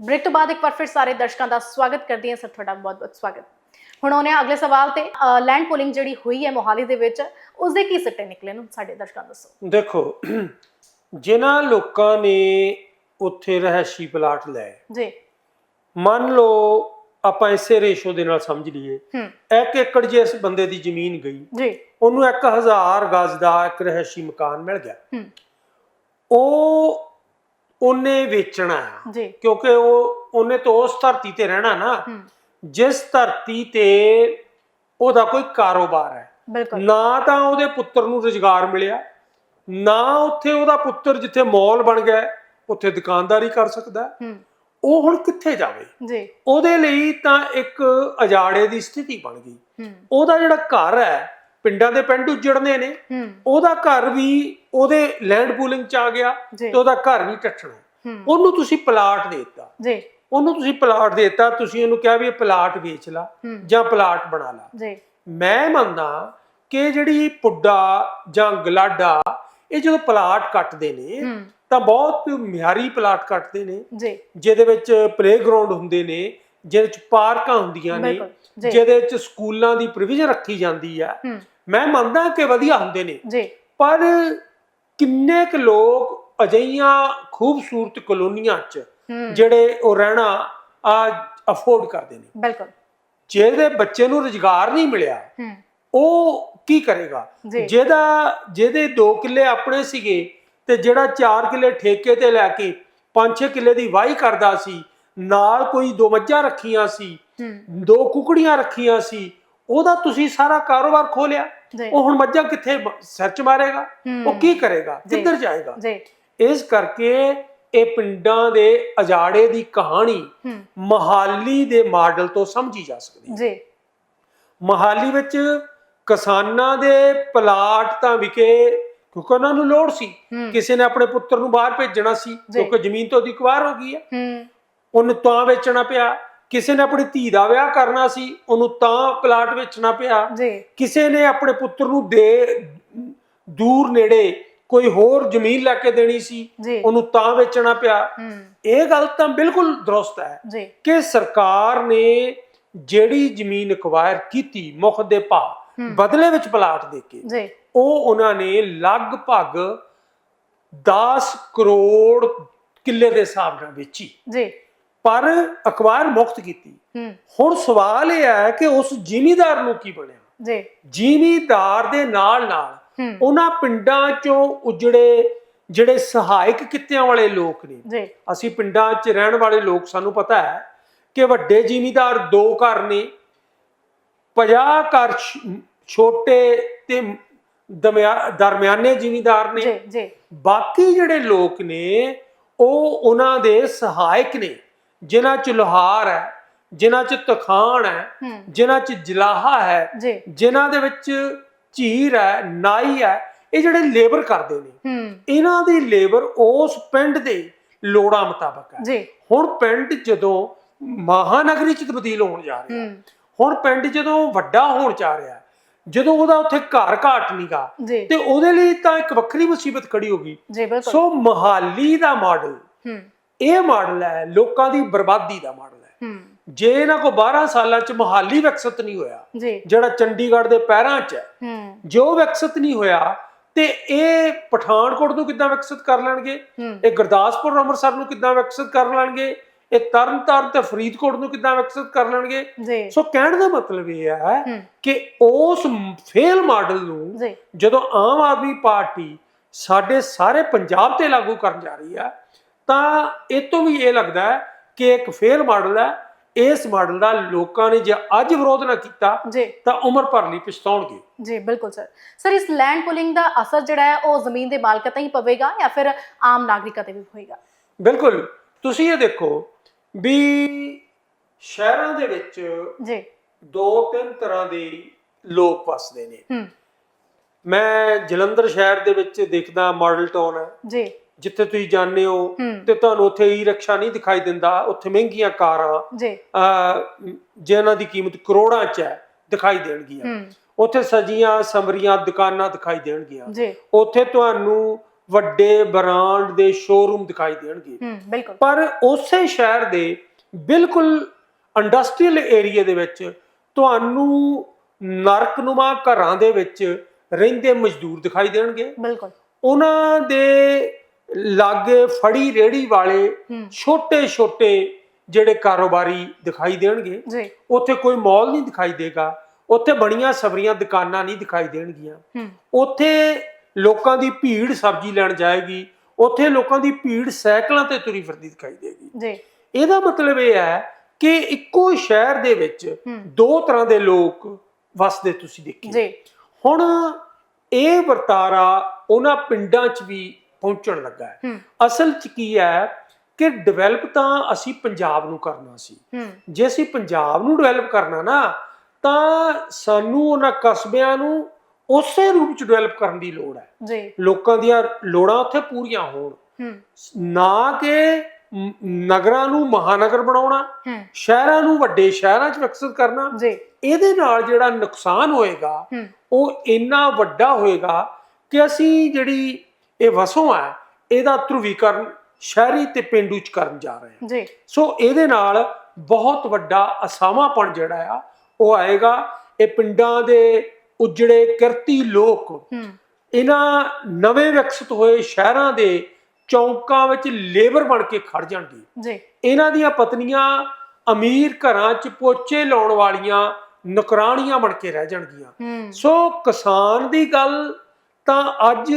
Break ਤੋਂ ਬਾਅਦ ਇੱਕ ਵਾਰ ਫਿਰ ਸਾਰੇ ਦਰਸ਼ਕਾਂ ਦਾ ਸਵਾਗਤ ਕਰਦੀ ਹਾਂ। ਸਰ ਤੁਹਾਡਾ ਬਹੁਤ-ਬਹੁਤ ਸਵਾਗਤ। ਹੁਣ ਆਉਂਦੇ ਹਾਂ ਅਗਲੇ ਸਵਾਲ ਤੇ। ਲੈਂਡ ਪੋਲਿੰਗ ਜਿਹੜੀ ਹੋਈ ਹੈ ਮੋਹਾਲੀ ਦੇ ਵਿੱਚ ਉਸ ਦੇ ਕੀ ਸਿੱਟੇ ਨਿਕਲੇ ਨੂੰ? ਸਾਡੇ ਦਰਸ਼ਕਾਂ ਦੱਸੋ। ਦੇਖੋ ਜਿਨ੍ਹਾਂ ਲੋਕਾਂ ਨੇ ਉੱਥੇ ਰਹਿਸ਼ੀ ਪਲਾਟ ਲਏ ਜੀ। ਮੰਨ ਲਓ ਆਪਾਂ ਇਸੇ ਰੇਸ਼ੋ ਦੇ ਨਾਲ ਸਮਝ ਲਈਏ ਹੂੰ। 1 ਏਕੜ ਜੇ ਇਸ ਬੰਦੇ ਦੀ ਜ਼ਮੀਨ ਗਈ ਜੀ। ਉਹਨੂੰ 1000 ਗਜ਼ ਦਾ ਇੱਕ ਰਹਿਸ਼ੀ ਮਕਾਨ ਮਿਲ ਗਿਆ। ਹੂੰ। ਉਹ ਉਹਨੇ ਵੇਚਣਾ ਆ। ਜੀ। ਕਿਉਂਕਿ ਉਹ ਉਹਨੇ ਤਾਂ ਉਸ ਧਰਤੀ ਤੇ ਰਹਿਣਾ ਨਾ। ਜਿਸ ਧਰਤੀ ਤੇ ਉਹਦਾ ਕੋਈ ਕਾਰੋਬਾਰ ਹੈ। ਨਾ ਤਾਂ ਉਹਦੇ ਪੁੱਤਰ ਨੂੰ ਰੁਜ਼ਗਾਰ ਮਿਲਿਆ ਨਾ ਉੱਥੇ ਉਹਦਾ ਪੁੱਤਰ ਜਿੱਥੇ ਮਾਲ ਬਣ ਗਿਆ ਉੱਥੇ ਦੁਕਾਨਦਾਰੀ ਕਰ ਸਕਦਾ। ਉਹ ਹੁਣ ਕਿੱਥੇ ਜਾਵੇ? ਜੀ। ਉਹਦੇ ਲਈ ਤਾਂ ਇੱਕ ਅਜਾੜੇ ਦੀ ਸਥਿਤੀ ਬਣ ਗਈ। ਉਹਦਾ ਜਿਹੜਾ ਘਰ ਹੈ ਪਿੰਡਾਂ ਦੇ ਪਿੰਡ ਉਜੜਨੇ ਨੇ। ਉਹਦਾ ਘਰ ਵੀ ਉਹਦੇ ਲੈਂਡ ਪੂਲਿੰਗ ਚ ਆ ਗਿਆ ਤੇ ਉਹਦਾ ਘਰ ਵੀ ਟੱਟਣਾ ਉਹਨੂੰ ਤੁਸੀਂ ਪਲਾਟ ਦੇ ਦਿੱਤਾ। ਜੀ। ਉਹਨੂੰ ਤੁਸੀਂ ਪਲਾਟ ਦੇ ਦਿੱਤਾ ਤੁਸੀਂ ਉਹਨੂੰ ਕਿਹਾ ਵੀ ਇਹ ਪਲਾਟ ਵੇਚ ਲਾ ਜਾਂ ਪਲਾਟ ਬਣਾ ਲਾ। ਜੀ। ਮੈਂ ਮੰਨਦਾ ਕਿ ਜਿਹੜੀ ਪੁੱਡਾ ਜਾਂ ਗਲਾਡਾ ਇਹ ਜਦੋਂ ਪਲਾਟ ਕੱਟਦੇ ਨੇ ਤਾਂ ਬਹੁਤ ਮਿਆਰੀ ਪਲਾਟ ਕੱਟਦੇ ਨੇ। ਜੀ। ਜਿਹਦੇ ਵਿੱਚ ਪਲੇਗਰਾਉਂਡ ਹੁੰਦੇ ਨੇ ਜਿਹਦੇ ਵਿੱਚ ਪਾਰਕਾਂ ਹੁੰਦੀਆਂ ਨੇ ਜਿਹਦੇ ਵਿੱਚ ਸਕੂਲਾਂ ਦੀ ਪ੍ਰੋਵੀਜ਼ਨ ਰੱਖੀ ਜਾਂਦੀ ਆ। ਮੈਂ ਮੰਨਦਾ ਕਿ ਵਧੀਆ ਹੁੰਦੇ ਨੇ। ਜੀ। ਪਰ ਕਿੰਨੇ ਕੁ ਲੋਕ ਅਜਈਆਂ ਖੂਬਸੂਰਤ ਕਲੋਨੀਆਂ 'ਚ ਜਿਹੜੇ ਉਹ ਰਹਿਣਾ ਆ ਅਫੋਰਡ ਕਰਦੇ ਨੇ। ਬਿਲਕੁਲ। ਜਿਹਦੇ ਬੱਚੇ ਨੂੰ ਰੁਜ਼ਗਾਰ ਨਹੀਂ ਮਿਲਿਆ ਉਹ ਕੀ ਕਰੇਗਾ? ਜਿਹਦਾ ਜਿਹਦੇ 2 ਕਿੱਲੇ ਆਪਣੇ ਸੀਗੇ ਤੇ ਜਿਹੜਾ 4 ਕਿੱਲੇ ਠੇਕੇ ਤੇ ਲੈ ਕੇ 5-6 ਕਿੱਲੇ ਦੀ ਵਾਹੀ ਕਰਦਾ ਸੀ ਨਾਲ ਕੋਈ ਦੋ ਮੱਝਾਂ ਰੱਖੀਆਂ ਸੀ ਦੋ ਕੁਕੜੀਆਂ ਰੱਖੀਆਂ ਸੀ ਉਹਦਾ ਤੁਸੀਂ ਸਾਰਾ ਕਾਰੋਬਾਰ ਖੋਲਿਆ ਜੀ। ਉਹ ਹੁਣ ਮੱਝਾਂ ਕਿੱਥੇ ਸਿਰ ਚ ਮਾਰੇਗਾ। ਉਹ ਕੀ ਕਰੇਗਾ? ਜੀ। ਕਿੱਧਰ ਜਾਏਗਾ? ਜੀ। ਇਸ ਕਰਕੇ ਇਹ ਪਿੰਡਾਂ ਦੇ ਅਜਾੜੇ ਦੀ ਕਹਾਣੀ ਹੂੰ। ਮਹਾਲੀ ਦੇ ਮਾਡਲ ਤੋਂ ਸਮਝੀ ਜਾ ਸਕਦੀ ਹੈ। ਜੀ। ਮਹਾਲੀ ਵਿੱਚ ਕਿਸਾਨਾਂ ਦੇ ਪਲਾਟ ਤਾਂ ਵਿਕੇ ਕਿਉਂਕਿ ਉਹਨਾਂ ਨੂੰ ਲੋੜ ਸੀ। ਹੂੰ। ਕਿਸੇ ਨੇ ਆਪਣੇ ਪੁੱਤਰ ਨੂੰ ਬਾਹਰ ਭੇਜਣਾ ਸੀ ਕਿਉਂਕਿ ਜ਼ਮੀਨ ਤੋਂ ਦੀ ਕਵਾਰ ਹੋ ਗਈ ਹੈ। ਹੂੰ। ਉਹਨੂੰ ਤਾਂ ਵੇਚਣਾ ਪਿਆ। ਕਿਸੇ ਨੇ ਆਪਣੀ ਧੀ ਦਾ ਵਿਆਹ ਕਰਨਾ ਸੀ ਉਹਨੂੰ ਤਾਂ ਪਲਾਟ ਵੇਚਣਾ ਪਿਆ। ਜੀ। ਕਿਸੇ ਨੇ ਆਪਣੇ ਪੁੱਤਰ ਨੂੰ ਦੇ ਦੂਰ ਨੇੜੇ ਕੋਈ ਹੋਰ ਜ਼ਮੀਨ ਲੈ ਕੇ ਦੇਣੀ ਸੀ ਉਹਨੂੰ ਤਾਂ ਵੇਚਣਾ ਪਿਆ। ਇਹ ਗੱਲ ਤਾਂ ਬਿਲਕੁਲ ਦਰੁਸਤ ਹੈ ਕਿ ਸਰਕਾਰ ਨੇ ਜਿਹੜੀ ਜ਼ਮੀਨ ਅਕਵਾਇਰ ਕੀਤੀ ਮੁੱਖ ਦੇ ਭਾਅ। ਬਦਲੇ ਵਿੱਚ ਪਲਾਟ ਦੇ ਕੇ ਜੀ। ਉਹ ਉਹਨਾਂ ਨੇ ਲਗਭਗ 10 ਕਰੋੜ ਕਿੱਲੇ ਦੇ ਹਿਸਾਬ ਨਾਲ ਵੇਚੀ। ਜੀ। ਪਰ ਅਕਵਾਇਰ ਮੁਕਤ ਕੀਤੀ। ਹੁਣ ਸਵਾਲ ਇਹ ਹੈ ਕਿ ਉਸ ਜ਼ਿਮੀਦਾਰ ਨੂੰ ਕੀ ਬਣਿਆ? ਜੀ। ਜ਼ਿਮੀਦਾਰ ਦੇ ਨਾਲ ਨਾਲ ਉਹਨਾਂ ਪਿੰਡਾਂ ਚੋਂ ਉਜੜੇ ਜਿਹੜੇ ਸਹਾਇਕ ਕਿੱਤਿਆਂ ਵਾਲੇ ਲੋਕ ਨੇ। ਜੀ। ਅਸੀਂ ਪਿੰਡਾਂ 'ਚ ਰਹਿਣ ਵਾਲੇ ਲੋਕ ਸਾਨੂੰ ਪਤਾ ਹੈ ਕਿ ਵੱਡੇ ਜ਼ਿਮੀਦਾਰ ਦੋ ਘਰ ਨੇ। 50 ਘਰ ਛੋਟੇ ਤੇ ਦਰਮਿਆਨੇ ਜ਼ਿਮੀਦਾਰ ਨੇ। ਜੀ ਜੀ। ਬਾਕੀ ਜਿਹੜੇ ਲੋਕ ਨੇ ਉਹ ਉਹਨਾਂ ਦੇ ਸਹਾਇਕ ਨੇ। ਜਿਨ੍ਹਾਂ 'ਚ ਲੋਹਾਰ ਹੈ ਜਿਨ੍ਹਾਂ 'ਚ ਤਖਾਨ ਹੈ ਜਿਨ੍ਹਾਂ 'ਚ ਜਲਾਹਾ ਹੈ ਜਿਨ੍ਹਾਂ ਦੇ ਵਿੱਚ ਝੀਰ ਹੈ ਨਾਈ ਹੈ ਇਹ ਜਿਹੜੇ ਲੇਬਰ ਕਰਦੇ ਨੇ ਇਹਨਾਂ ਦੀ ਲੇਬਰ ਉਸ ਪਿੰਡ ਦੇ ਲੋੜਾਂ ਮੁਤਾਬਕ ਹੈ। ਜੀ। ਹੁਣ ਪਿੰਡ ਜਦੋਂ ਮਹਾਨਗਰੀ ਚ ਤਬਦੀਲ ਹੋਣ ਜਾ ਰਿਹਾ ਹੁਣ ਪਿੰਡ ਜਦੋਂ ਵੱਡਾ ਹੋਣ ਜਾ ਰਿਹਾ ਜਦੋਂ ਉਹਦਾ ਉੱਥੇ ਘਰ ਘਾਟ ਨਹੀਂਗਾ ਤੇ ਉਹਦੇ ਲਈ ਤਾਂ ਇੱਕ ਵੱਖਰੀ ਮੁਸੀਬਤ ਖੜੀ ਹੋ ਗਈ। ਸੋ ਮਹਾਲੀ ਦਾ ਮਾਡਲ ਇਹ ਮਾਡਲ ਹੈ ਲੋਕਾਂ ਦੀ ਬਰਬਾਦੀ ਦਾ ਮਾਡਲ ਹੈ। ਜੇ ਇਹਨਾਂ ਕੋ 12 ਸਾਲਾਂ ਚ ਮਹਾਲੀ ਵਿਕਸਿਤ ਨਹੀਂ ਹੋਇਆ ਜਿਹੜਾ ਚੰਡੀਗੜ੍ਹ ਦੇ ਪੈਰਾਂ 'ਚ ਹੈ ਜੋ ਵਿਕਸਿਤ ਨਹੀਂ ਹੋਇਆ ਤੇ ਇਹ ਪਠਾਨਕੋਟ ਨੂੰ ਕਿੱਦਾਂ ਵਿਕਸਿਤ ਕਰ ਲੈਣਗੇ? ਇਹ ਗੁਰਦਾਸਪੁਰ ਅੰਮ੍ਰਿਤਸਰ ਨੂੰ ਕਿੱਦਾਂ ਵਿਕਸਿਤ ਕਰ ਲੈਣਗੇ? ਇਹ ਤਰਨਤਾਰਨ ਤੇ ਫਰੀਦਕੋਟ ਨੂੰ ਕਿੱਦਾਂ ਵਿਕਸਿਤ ਕਰ ਲੈਣਗੇ? ਸੋ ਕਹਿਣ ਦਾ ਮਤਲਬ ਇਹ ਹੈ ਕਿ ਉਸ ਫੇਲ ਮਾਡਲ ਨੂੰ ਜਦੋਂ ਆਮ ਆਦਮੀ ਪਾਰਟੀ ਸਾਡੇ ਸਾਰੇ ਪੰਜਾਬ ਤੇ ਲਾਗੂ ਕਰਨ ਜਾ ਰਹੀ ਹੈ ਤਾਂ ਇਹ ਤੋਂ ਵੀ ਇਹ ਲੱਗਦਾ ਹੈ ਕਿ ਇੱਕ ਫੇਲ ਮਾਡਲ ਹੈ। ਇਸ ਮਾਡਲ ਦਾ ਲੋਕਾਂ ਨੇ ਜੇ ਅੱਜ ਵਿਰੋਧ ਨਾ ਕੀਤਾ ਤਾਂ ਉਮਰ ਭਰ ਲਈ ਪਛਤਾਉਣਗੇ। ਜੀ ਬਿਲਕੁਲ ਸਰ। ਸਰ ਇਸ ਲੈਂਡ ਪੁਲਿੰਗ ਦਾ ਅਸਰ ਜਿਹੜਾ ਹੈ ਉਹ ਜ਼ਮੀਨ ਦੇ ਮਾਲਕਾਂ ਤੇ ਹੀ ਪਵੇਗਾ ਜਾਂ ਫਿਰ ਆਮ ਨਾਗਰਿਕਾਂ ਤੇ ਵੀ ਹੋਏਗਾ? ਬਿਲਕੁਲ। ਤੁਸੀਂ ਇਹ ਦੇਖੋ ਵੀ ਸ਼ਹਿਰਾਂ ਦੇ ਵਿੱਚ ਜੀ। ਦੋ ਤਿੰਨ ਤਰ੍ਹਾਂ ਦੇ ਲੋਕ ਵਸਦੇ ਨੇ। ਮੈਂ ਜਲੰਧਰ ਸ਼ਹਿਰ ਦੇ ਵਿੱਚ ਦੇਖਦਾ ਮਾਡਲ ਟਾਊਨ ਹੈ। ਜੀ। ਜਿੱਥੇ ਤੁਸੀਂ ਜਾਂਦੇ ਹੋ ਹੂੰ। ਤੇ ਤੁਹਾਨੂੰ ਉੱਥੇ ਈ ਰਿਕਸ਼ਾ ਨਹੀਂ ਦਿਖਾਈ ਦਿੰਦਾ ਉੱਥੇ ਮਹਿੰਗੀਆਂ ਕਾਰਾਂ ਜੀ। ਜਿਨ੍ਹਾਂ ਦੀ ਕੀਮਤ ਕਰੋੜਾਂ 'ਚ ਹੈ ਦਿਖਾਈ ਦੇਣਗੀਆਂ। ਹੂੰ। ਉੱਥੇ ਸਜੀਆਂ ਸਮਰੀਆਂ ਦੁਕਾਨਾਂ ਦਿਖਾਈ ਦੇਣਗੀਆਂ। ਜੀ। ਉੱਥੇ ਤੁਹਾਨੂੰ ਵੱਡੇ ਬ੍ਰਾਂਡ ਦੇ ਸ਼ੋਰੂਮ ਦਿਖਾਈ ਦੇਣਗੇ। ਹੂੰ ਬਿਲਕੁਲ। ਪਰ ਉਸੇ ਸ਼ਹਿਰ ਦੇ ਬਿਲਕੁਲ ਇੰਡਸਟਰੀਅਲ ਏਰੀਆ ਦੇ ਵਿੱਚ ਤੁਹਾਨੂੰ ਨਰਕਨੁਮਾ ਘਰਾਂ ਦੇ ਵਿੱਚ ਰਹਿੰਦੇ ਮਜ਼ਦੂਰ ਦਿਖਾਈ ਦੇਣਗੇ। ਬਿਲਕੁਲ। ਉਹਨਾਂ ਦੇ ਲਾਗੇ ਫੜੀ ਰੇੜੀ ਵਾਲੇ ਛੋਟੇ ਛੋਟੇ ਜਿਹੜੇ ਕਾਰੋਬਾਰੀ ਦਿਖਾਈ ਦੇਣਗੇ। ਜੀ। ਉੱਥੇ ਕੋਈ ਮਾਲ ਨਹੀਂ ਦਿਖਾਈ ਦੇਗਾ। ਉੱਥੇ ਬਣੀਆਂ ਸਬਰੀਆਂ ਦੁਕਾਨਾਂ ਨਹੀਂ ਦਿਖਾਈ ਦੇਣਗੀਆਂ। ਉੱਥੇ ਲੋਕਾਂ ਦੀ ਭੀੜ ਸਬਜ਼ੀ ਲੈਣ ਜਾਏਗੀ। ਉੱਥੇ ਲੋਕਾਂ ਦੀ ਭੀੜ ਸਾਈਕਲਾਂ ਤੇ ਤੁਰੀ ਫਿਰਦੀ ਦਿਖਾਈ ਦੇਗੀ। ਜੀ। ਇਹਦਾ ਮਤਲਬ ਇਹ ਹੈ ਕਿ ਇੱਕੋ ਸ਼ਹਿਰ ਦੇ ਵਿੱਚ ਦੋ ਤਰ੍ਹਾਂ ਦੇ ਲੋਕ ਵਸਦੇ ਤੁਸੀਂ ਦੇਖੀ। ਜੀ। ਹੁਣ ਇਹ ਵਰਤਾਰਾ ਉਹਨਾਂ ਪਿੰਡਾਂ 'ਚ ਵੀ ਪਹੁੰਚਣ ਲੱਗਾ ਹੈ। ਅਸਲ 'ਚ ਕੀ ਹੈ ਕਿ ਡਿਵੈਲਪ ਤਾਂ ਅਸੀਂ ਪੰਜਾਬ ਨੂੰ ਕਰਨਾ ਸੀ। ਜੇ ਅਸੀਂ ਪੰਜਾਬ ਨੂੰ ਡਿਵੈਲਪ ਕਰਨਾ ਨਾ ਤਾਂ ਸਾਨੂੰ ਉਹਨਾਂ ਕਸਬਿਆਂ ਨੂੰ ਉਸੇ ਰੂਪ 'ਚ ਡਿਵੈਲਪ ਕਰਨ ਦੀ ਲੋੜ ਹੈ। ਜੀ। ਲੋਕਾਂ ਦੀਆਂ ਲੋੜਾਂ ਉੱਥੇ ਪੂਰੀਆਂ ਹੋਣ। ਨਾ ਕਿ ਨਗਰਾਂ ਨੂੰ ਮਹਾਨਗਰ ਬਣਾਉਣਾ ਸ਼ਹਿਰਾਂ ਨੂੰ ਵੱਡੇ ਸ਼ਹਿਰਾਂ 'ਚ ਵਿਕਸਿਤ ਕਰਨਾ ਇਹਦੇ ਨਾਲ ਜਿਹੜਾ ਨੁਕਸਾਨ ਹੋਏਗਾ ਉਹ ਇੰਨਾ ਵੱਡਾ ਹੋਏਗਾ ਕਿ ਅਸੀਂ ਜਿਹੜੀ ਇਹ ਵਸੋਂ ਹੈ ਇਹਦਾ ਧਰੁਵੀਕਰਨ ਸ਼ਹਿਰੀ ਤੇ ਪਿੰਡੂ ਚ ਕਰਨ ਜਾ ਰਹੇ ਹਾਂ। ਜੀ। ਸੋ ਇਹਦੇ ਨਾਲ ਬਹੁਤ ਵੱਡਾ ਅਸਾਵਾਪਣ ਜਿਹੜਾ ਆ ਉਹ ਆਏਗਾ। ਇਹ ਪਿੰਡਾਂ ਦੇ ਉਜੜੇ ਕਿਰਤੀ ਲੋਕ ਇਹਨਾਂ ਨਵੇਂ ਵਿਕਸਿਤ ਹੋਏ ਸ਼ਹਿਰਾਂ ਦੇ ਚੌਂਕਾਂ ਵਿੱਚ ਲੇਬਰ ਬਣ ਕੇ ਖੜ ਜਾਣਗੇ। ਜੀ। ਇਹਨਾਂ ਦੀਆਂ ਪਤਨੀਆਂ ਅਮੀਰ ਘਰਾਂ 'ਚ ਪੋਚੇ ਲਾਉਣ ਵਾਲੀਆਂ ਨੁਕਰਾਣੀਆਂ ਬਣ ਕੇ ਰਹਿ ਜਾਣਗੀਆਂ। ਸੋ ਕਿਸਾਨ ਦੀ ਗੱਲ ਤਾਂ ਅੱਜ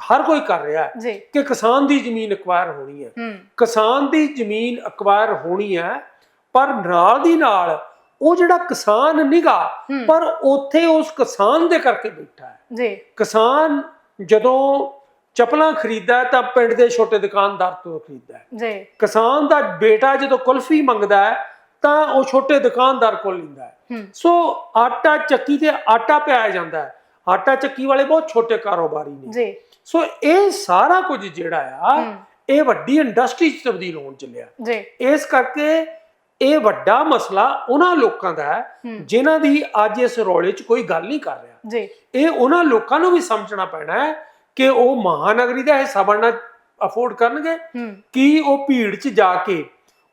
ਹਰ ਕੋਈ ਕਰ ਰਿਹਾ ਹੈ ਕਿ ਕਿਸਾਨ ਦੀ ਜ਼ਮੀਨ ਅਕਵਾਇਰ ਹੋਣੀ ਹੈ। ਕਿਸਾਨ ਦੀ ਜ਼ਮੀਨ ਅਕਵਾਇਰ ਹੋਣੀ ਹੈ ਪਰ ਨਾਲ ਦੀ ਨਾਲ ਉਹ ਜਿਹੜਾ ਕਿਸਾਨ ਨਿਗਾ। ਪਰ ਉੱਥੇ ਉਸ ਕਿਸਾਨ ਦੇ ਕਰਕੇ ਬੈਠਾ ਹੈ। ਜੀ। ਕਿਸਾਨ ਜਦੋਂ ਚਪਲਾਂ ਖਰੀਦਦਾ ਤਾਂ ਪਿੰਡ ਦੇ ਛੋਟੇ ਦੁਕਾਨਦਾਰ ਤੋਂ ਖਰੀਦਦਾ ਹੈ। ਜੀ। ਕਿਸਾਨ ਦਾ ਬੇਟਾ ਜਦੋਂ ਕੁਲਫੀ ਮੰਗਦਾ ਹੈ ਤਾਂ ਉਹ ਛੋਟੇ ਦੁਕਾਨਦਾਰ ਕੋਲ ਲੈਂਦਾ ਹੂੰ। ਸੋ ਆਟਾ ਚੱਕੀ ਤੇ ਆਟਾ ਪਿਆਇਆ ਜਾਂਦਾ ਹੈ। ਆਟਾ ਚੱਕੀ ਵਾਲੇ ਬਹੁਤ ਛੋਟੇ ਕਾਰੋਬਾਰੀ ਨੇ। ਜੀ। ਸੋ ਇਹ ਸਾਰਾ ਕੁਝ ਜਿਹੜਾ ਆ ਇਹ ਵੱਡੀ ਇੰਡਸਟਰੀ 'ਚ ਤਬਦੀਲ ਹੋਣ ਚੱਲਿਆ। ਜੀ। ਇਸ ਕਰਕੇ ਇਹ ਵੱਡਾ ਮਸਲਾ ਉਹਨਾਂ ਲੋਕਾਂ ਦਾ ਹੈ ਜਿਨ੍ਹਾਂ ਦੀ ਅੱਜ ਇਸ ਰੌਲੇ 'ਚ ਕੋਈ ਗੱਲ ਨਹੀਂ ਕਰ ਰਿਹਾ। ਜੀ। ਇਹ ਉਹਨਾਂ ਲੋਕਾਂ ਨੂੰ ਵੀ ਸਮਝਣਾ ਪੈਣਾ ਹੈ ਕਿ ਉਹ ਮਹਾਨਗਰੀ ਦਾ ਹਿੱਸਾ ਬਣਨਾ ਅਫੋਰਡ ਕਰਨਗੇ ਕਿ ਉਹ ਭੀੜ 'ਚ ਜਾ ਕੇ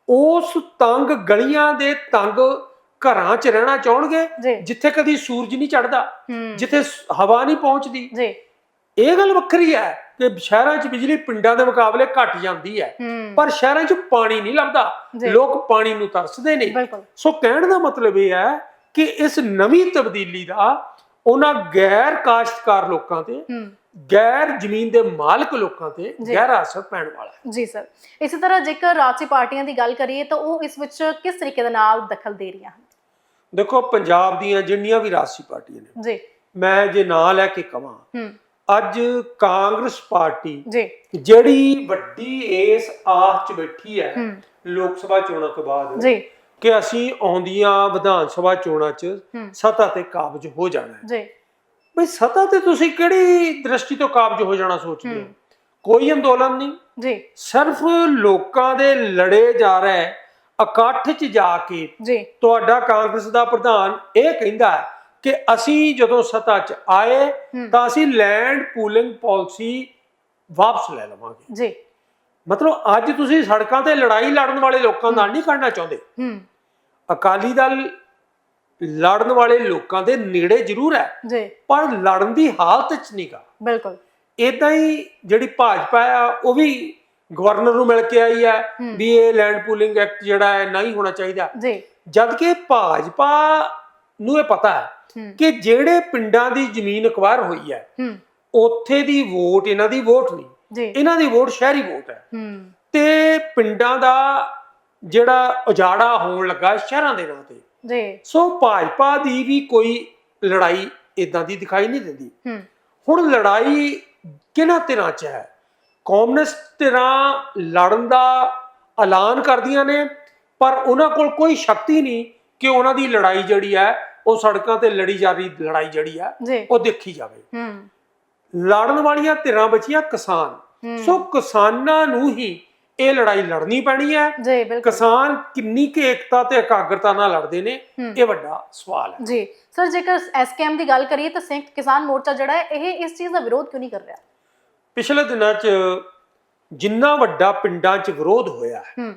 ਉਸ ਤੰਗ ਗਲੀਆਂ ਦੇ ਤੰਗ ਘਰਾਂ 'ਚ ਰਹਿਣਾ ਚਾਹਣਗੇ ਜਿੱਥੇ ਕਦੀ ਸੂਰਜ ਨਹੀਂ ਚੜਦਾ ਜਿੱਥੇ ਹਵਾ ਨਹੀਂ ਪਹੁੰਚਦੀ। ਜੀ। ਇਹ ਗੱਲ ਵੱਖਰੀ ਹੈ ਕਿ ਸ਼ਹਿਰਾਂ 'ਚ ਬਿਜਲੀ ਪਿੰਡਾਂ ਦੇ ਮੁਕਾਬਲੇ ਘੱਟ ਜਾਂਦੀ ਹੈ। ਪਰ ਸ਼ਹਿਰਾਂ 'ਚ ਪਾਣੀ ਨਹੀਂ ਲੱਭਦਾ। ਲੋਕ ਪਾਣੀ ਨੂੰ ਤਰਸਦੇ ਨੇ। ਸੋ ਕਹਿਣ ਦਾ ਮਤਲਬ ਇਹ ਹੈ ਕਿ ਇਸ ਨਵੀਂ ਤਬਦੀਲੀ ਦਾ ਉਹਨਾਂ ਗੈਰ ਕਾਸ਼ਤਕਾਰ ਲੋਕਾਂ ਤੇ ਗੈਰ ਜ਼ਮੀਨ ਦੇ ਮਾਲਕ ਲੋਕਾਂ ਤੇ। ਗਹਿਰਾ ਅਸਰ ਪੈਣ ਵਾਲਾ ਹੈ। ਜੀ ਸਰ। ਇਸੇ ਤਰ੍ਹਾਂ ਜੇਕਰ ਰਾਜਸੀ ਪਾਰਟੀਆਂ ਦੀ ਗੱਲ ਕਰੀਏ ਤਾਂ ਉਹ ਇਸ ਵਿੱਚ ਕਿਸ ਤਰੀਕੇ ਦੇ ਨਾਲ ਦਖਲ ਦੇ ਰਹੀਆਂ ਹਨ? ਦੇਖੋ ਪੰਜਾਬ ਦੀਆਂ ਜਿੰਨੀਆਂ ਵੀ ਰਾਜਸੀ ਪਾਰਟੀਆਂ ਨੇ ਜੀ। ਮੈਂ ਜੇ ਨਾਂ ਲੈ ਕੇ ਕਵਾਂ ਹੂੰ। ਅੱਜ ਕਾਂਗਰਸ ਪਾਰਟੀ ਜੀ। ਜਿਹੜੀ ਵੱਡੀ ਇਸ ਆਸ 'ਚ ਬੈਠੀ ਹੈ ਲੋਕ ਸਭਾ ਚੋਣਾਂ ਤੋਂ ਬਾਅਦ ਜੀ। ਕਿ ਅਸੀਂ ਆਉਂਦੀਆਂ ਵਿਧਾਨ ਸਭਾ ਚੋਣਾਂ 'ਚ ਸੱਤਾ ਤੇ ਕਾਬਜ ਹੋ ਜਾਣਾ ਹੈ। ਜੀ। ਬਈ ਸੱਤਾ ਤੇ ਤੁਸੀਂ ਕਿਹੜੀ ਦ੍ਰਿਸ਼ਟੀ ਤੋਂ ਕਾਬਜ ਹੋ ਜਾਣਾ ਸੋਚਦੇ ਹੋ? ਹੂੰ। ਕੋਈ ਅੰਦੋਲਨ ਨਹੀਂ। ਜੀ। ਸਿਰਫ ਲੋਕਾਂ ਦੇ ਲੜੇ ਜਾ ਰਹੇ ਇਕੱਠ 'ਚ ਜਾ ਕੇ ਜੀ। ਤੁਹਾਡਾ ਕਾਂਗਰਸ ਦਾ ਪ੍ਰਧਾਨ ਇਹ ਕਹਿੰਦਾ ਕਿ ਅਸੀਂ ਜਦੋਂ ਸੱਤਾ 'ਚ ਆਏ ਤਾਂ ਅਸੀਂ ਲੈਂਡ ਪੂਲਿੰਗ ਪਾਲਿਸੀ ਵਾਪਸ ਲੈ ਲਵਾਂਗੇ। ਜੀ। ਮਤਲਬ ਅੱਜ ਤੁਸੀਂ ਸੜਕਾਂ ਤੇ ਲੜਾਈ ਲੜਨ ਵਾਲੇ ਲੋਕਾਂ ਨਾਲ ਨਹੀਂ ਕਰਨਾ ਚਾਹੁੰਦੇ। ਹੂੰ। ਅਕਾਲੀ ਦਲ ਲੜਨ ਵਾਲੇ ਲੋਕਾਂ ਦੇ ਨੇੜੇ ਜ਼ਰੂਰ ਹੈ ਜੀ। ਪਰ ਲੜਨ ਦੀ ਹਾਲਤ 'ਚ ਨਹੀਂਗਾ ਬਿਲਕੁਲ। ਇਦਾਂ ਹੀ ਜਿਹੜੀ ਭਾਜਪਾ ਆ ਉਹ ਵੀ ਗਵਰਨਰ ਨੂੰ ਮਿਲ ਕੇ ਆਈ ਹੈ। ਵੀ ਇਹ ਲੈਂਡ ਪੂਲਿੰਗ ਐਕਟ ਜਿਹੜਾ ਹੈ ਨਹੀਂ ਹੋਣਾ ਚਾਹੀਦਾ। ਜੀ। ਜਦ ਕਿ ਭਾਜਪਾ ਨੂੰ ਇਹ ਪਤਾ ਹੈ ਕਿ ਜਿਹੜੇ ਪਿੰਡਾਂ ਦੀ ਜ਼ਮੀਨ ਅਕਵਾਇਰ ਹੋਈ ਹੈ ਉੱਥੇ ਦੀ ਵੋਟ ਇਹਨਾਂ ਦੀ ਵੋਟ ਨਹੀਂ। ਇਹਨਾਂ ਦੀ ਵੋਟ ਸ਼ਹਿਰੀ ਵੋਟ ਹੈ। ਤੇ ਪਿੰਡਾਂ ਦਾ ਜਿਹੜਾ ਉਜਾੜਾ ਹੋਣ ਲੱਗਾ ਸ਼ਹਿਰਾਂ ਦੇ ਨਾਂ ਤੇ। ਜੀ। ਸੋ ਭਾਜਪਾ ਦੀ ਵੀ ਕੋਈ ਲੜਾਈ ਇਦਾਂ ਦੀ ਦਿਖਾਈ ਨਹੀਂ ਦਿੰਦੀ। ਹੁਣ ਲੜਾਈ ਕਿਹਨਾਂ ਧਿਰਾਂ 'ਚ ਹੈ? ਕਮਿਊਨਿਸਟ ਧਿਰਾਂ ਲੜਨ ਦਾ ਐਲਾਨ ਕਰਦੀਆਂ ਨੇ ਪਰ ਉਹਨਾਂ ਕੋਲ ਕੋਈ ਸ਼ਕਤੀ ਨਹੀਂ ਕਿ ਉਹਨਾਂ ਦੀ ਲੜਾਈ ਜਿਹੜੀ ਹੈ ਉਹ ਸੜਕਾਂ ਤੇ ਲੜੀ ਜਾ ਰਹੀ ਲੜਾਈ ਜਿਹੜੀ ਹੈ ਉਹ ਦੇਖੀ ਜਾਵੇ। ਲੜਨ ਵਾਲੀਆਂ ਧਿਰਾਂ ਬਚੀਆਂ ਕਿਸਾਨ। ਸੋ ਕਿਸਾਨਾਂ ਨੂੰ ਹੀ ਇਹ ਲੜਾਈ ਲੜਨੀ ਪੈਣੀ ਹੈ। ਕਿਸਾਨ ਕਿੰਨੀ ਕੁ ਏਕਤਾ ਤੇ ਇਕਾਗਰਤਾ ਨਾਲ ਲੜਦੇ ਨੇ ਇਹ ਵੱਡਾ ਸਵਾਲ ਹੈ। ਜੀ। ਸਰ ਜੇਕਰ ਐਸਕੇਐਮ ਦੀ ਗੱਲ ਕਰੀਏ ਤਾਂ ਸੰਯੁਕਤ ਕਿਸਾਨ ਮੋਰਚਾ ਜਿਹੜਾ ਹੈ ਇਹ ਇਸ ਚੀਜ਼ ਦਾ ਵਿਰੋਧ ਕਿਉਂ ਨਹੀਂ ਕਰ ਰਿਹਾ? ਪਿਛਲੇ ਦਿਨਾਂ 'ਚ ਜਿੰਨਾ ਵੱਡਾ ਪਿੰਡਾਂ 'ਚ ਵਿਰੋਧ ਹੋਇਆ ਹੈ,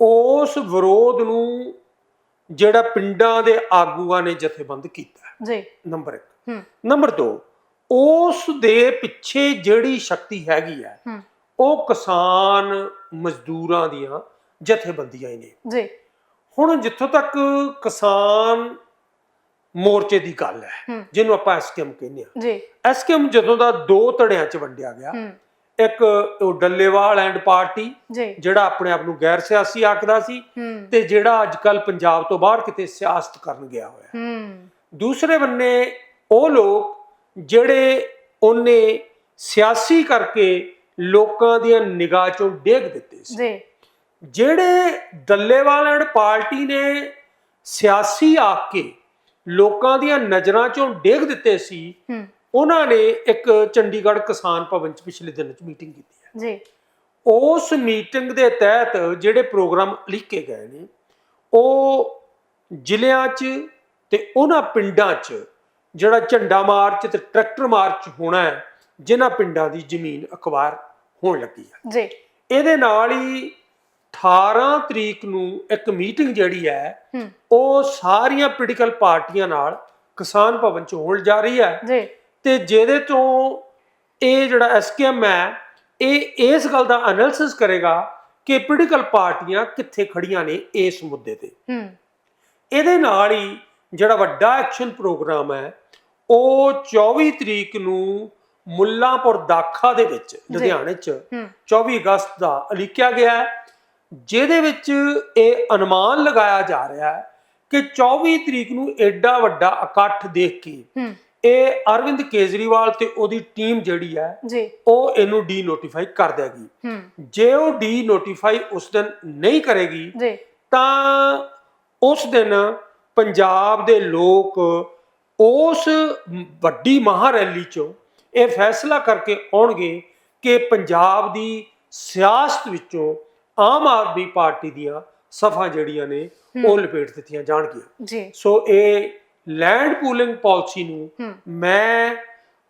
ਉਸ ਵਿਰੋਧ ਨੂੰ ਜਿਹੜਾ ਪਿੰਡਾਂ ਦੇ ਆਗੂਆਂ ਨੇ ਜਥੇਬੰਦ ਕੀਤਾ ਜੀ। ਨੰਬਰ 1 ਹੂੰ। ਨੰਬਰ 2 ਉਸ ਦੇ ਪਿੱਛੇ ਜਿਹੜੀ ਸ਼ਕਤੀ ਹੈਗੀ ਹੈ ਹੂੰ। ਉਹ ਕਿਸਾਨ ਮਜ਼ਦੂਰਾਂ ਦੀਆਂ ਜਥੇਬੰਦੀਆਂ ਹੀ ਨੇ। ਜੀ। ਹੁਣ ਜਿੱਥੋਂ ਤੱਕ ਕਿਸਾਨ ਮੋਰਚੇ ਦੀ ਗੱਲ ਹੈ ਜਿਹਨੂੰ ਆਪਾਂ ਐਸਕੇਐਮ ਕਹਿੰਦੇ ਆ ਜੀ। ਐਸਕੇਐਮ ਜਦੋਂ ਦਾ ਦੋ ਧੜਿਆਂ 'ਚ ਵੰਡਿਆ ਗਿਆ ਇੱਕ ਉਹ ਡੱਲੇਵਾਲ ਐਂਡ ਪਾਰਟੀ ਜਿਹੜਾ ਆਪਣੇ ਆਪ ਨੂੰ ਗੈਰ ਸਿਆਸੀ ਆਖਦਾ ਸੀ ਤੇ ਜਿਹੜਾ ਅੱਜ ਕੱਲ ਪੰਜਾਬ ਤੋਂ ਬਾਹਰ ਕਿਤੇ ਸਿਆਸਤ ਕਰਨ ਗਿਆ ਹੋਇਆ। ਦੂਸਰੇ ਬੰਨੇ ਉਹ ਲੋਕ ਜਿਹੜੇ ਉਹਨੇ ਸਿਆਸੀ ਕਰਕੇ ਲੋਕਾਂ ਦੀਆਂ ਨਿਗਾਹ ਚੋਂ ਡੇਗ ਦਿੱਤੇ ਸੀ। ਜੀ। ਜਿਹੜੇ ਡੱਲੇਵਾਲ ਐਂਡ ਪਾਰਟੀ ਨੇ ਸਿਆਸੀ ਆ ਕੇ ਲੋਕਾਂ ਦੀਆਂ ਨਜ਼ਰਾਂ ਚੋਂ ਡੇਗ ਦਿੱਤੇ ਸੀ। ਉਹਨਾਂ ਨੇ ਇੱਕ ਚੰਡੀਗੜ੍ਹ ਕਿਸਾਨ ਭਵਨ ਚ ਪਿਛਲੇ ਦਿਨ ਚ ਮੀਟਿੰਗ ਕੀਤੀ ਹੈ। ਜੀ। ਉਸ ਮੀਟਿੰਗ ਦੇ ਤਹਿਤ ਜਿਹੜੇ ਪ੍ਰੋਗਰਾਮ ਲਿਖੇ ਗਏ ਨੇ ਉਹ ਜ਼ਿਲ੍ਹਿਆਂ 'ਚ ਤੇ ਉਹਨਾਂ ਪਿੰਡਾਂ 'ਚ ਜਿਹੜਾ ਝੰਡਾ ਮਾਰਚ ਤੇ ਟਰੈਕਟਰ ਮਾਰਚ ਹੋਣਾ ਹੈ ਜਿਨ੍ਹਾਂ ਪਿੰਡਾਂ ਦੀ ਜ਼ਮੀਨ ਅਖਬਾਰ ਹੋਣ ਲੱਗੀ ਹੈ। ਜੀ। ਇਹਦੇ ਨਾਲ ਹੀ 18 ਤਰੀਕ ਨੂੰ ਇੱਕ ਮੀਟਿੰਗ ਜਿਹੜੀ ਹੈ ਉਹ ਸਾਰੀਆਂ ਪੋਲੀਟੀਕਲ ਪਾਰਟੀਆਂ ਨਾਲ ਕਿਸਾਨ ਭਵਨ 'ਚ ਹੋਣ ਜਾ ਰਹੀ ਹੈ। ਜੀ। ਤੇ ਜਿਹਦੇ ਤੋਂ ਇਹ ਜਿਹੜਾ ਐਸਕੇਐਮ ਹੈ ਇਹ ਇਸ ਗੱਲ ਦਾ ਐਨਾਲਿਸਿਸ ਕਰੇਗਾ ਕਿ ਪੋਲੀਟੀਕਲ ਪਾਰਟੀਆਂ ਕਿੱਥੇ ਖੜੀਆਂ ਨੇ ਇਸ ਮੁੱਦੇ ਤੇ। ਹੂੰ। ਇਹਦੇ ਨਾਲ ਹੀ ਜਿਹੜਾ ਵੱਡਾ ਐਕਸ਼ਨ ਪ੍ਰੋਗਰਾਮ ਹੈ ਉਹ 24 ਤਰੀਕ ਨੂੰ ਮੁੱਲਾਂਪੁਰ ਦਾਖਾ ਦੇ ਵਿੱਚ ਲੁਧਿਆਣੇ 'ਚ ਹੂੰ। 24 ਅਗਸਤ ਦਾ ਲਿਖਿਆ ਗਿਆ ਹੈ। ਜਿਹਦੇ ਵਿੱਚ ਇਹ ਅਨੁਮਾਨ ਲਗਾਇਆ ਜਾ ਰਿਹਾ ਹੈ ਕਿ 24 ਤਰੀਕ ਨੂੰ ਐਡਾ ਵੱਡਾ ਇਕੱਠ ਦੇਖ ਕੇ ਇਹ ਅਰਵਿੰਦ ਕੇਜਰੀਵਾਲ ਤੇ ਉਹਦੀ ਟੀਮ ਜਿਹੜੀ ਹੈ ਉਹ ਇਹਨੂੰ ਡੀ ਨੋਟੀਫਾਈ ਕਰ ਦੇਗੀ। ਜੇ ਉਹ ਡੀ ਨੋਟੀਫਾਈ ਉਸ ਦਿਨ ਨਹੀਂ ਕਰੇਗੀ ਤਾਂ ਉਸ ਦਿਨ ਪੰਜਾਬ ਦੇ ਲੋਕ ਉਸ ਵੱਡੀ ਮਹਾਰੈਲੀ ਚੋਂ ਇਹ ਫੈਸਲਾ ਕਰਕੇ ਆਉਣਗੇ ਕਿ ਪੰਜਾਬ ਦੀ ਸਿਆਸਤ ਵਿੱਚੋਂ ਆਮ ਆਦਮੀ ਪਾਰਟੀ ਦੀਆਂ ਸਫਾ ਜਿਹੜੀਆਂ ਨੇ ਉਹ ਲਪੇਟ ਦਿੱਤੀਆਂ ਜਾਣਗੀਆਂ। ਜੀ। ਸੋ ਇਹ ਲੈਂਡ ਪੂਲਿੰਗ ਪਾਲਿਸੀ ਨੂੰ ਮੈਂ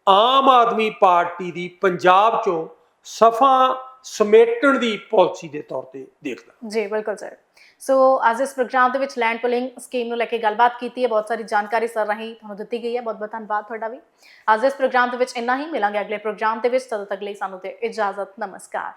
ਆਮ ਆਦਮੀ ਪਾਰਟੀ ਦੀ ਪੰਜਾਬ ਚੋਂ ਸਫਾ ਸਮੇਟਣ ਦੀ ਪਾਲਿਸੀ ਦੇ ਤੌਰ ਤੇ ਦੇਖਦਾ। ਜੀ ਬਿਲਕੁਲ ਸਰ। ਸੋ ਅੱਜ ਇਸ ਪ੍ਰੋਗਰਾਮ ਦੇ ਵਿੱਚ ਲੈਂਡ ਪੁਲਿੰਗ ਸਕੀਮ ਨੂੰ ਲੈ ਕੇ ਗੱਲਬਾਤ ਕੀਤੀ ਹੈ ਬਹੁਤ ਸਾਰੀ ਜਾਣਕਾਰੀ ਸਰ ਰਾਹੀਂ ਤੁਹਾਨੂੰ ਦਿੱਤੀ ਗਈ ਹੈ ਬਹੁਤ ਬਹੁਤ ਧੰਨਵਾਦ ਤੁਹਾਡਾ ਵੀ। ਅੱਜ ਇਸ ਪ੍ਰੋਗਰਾਮ ਦੇ ਵਿੱਚ ਇੰਨਾ ਹੀ ਮਿਲਾਂਗੇ ਅਗਲੇ ਪ੍ਰੋਗਰਾਮ ਦੇ ਵਿੱਚ ਤਦ ਤੱਕ ਲਈ ਸਾਨੂੰ ਤੇ ਇਜਾਜ਼ਤ ਨਮਸਕਾਰ।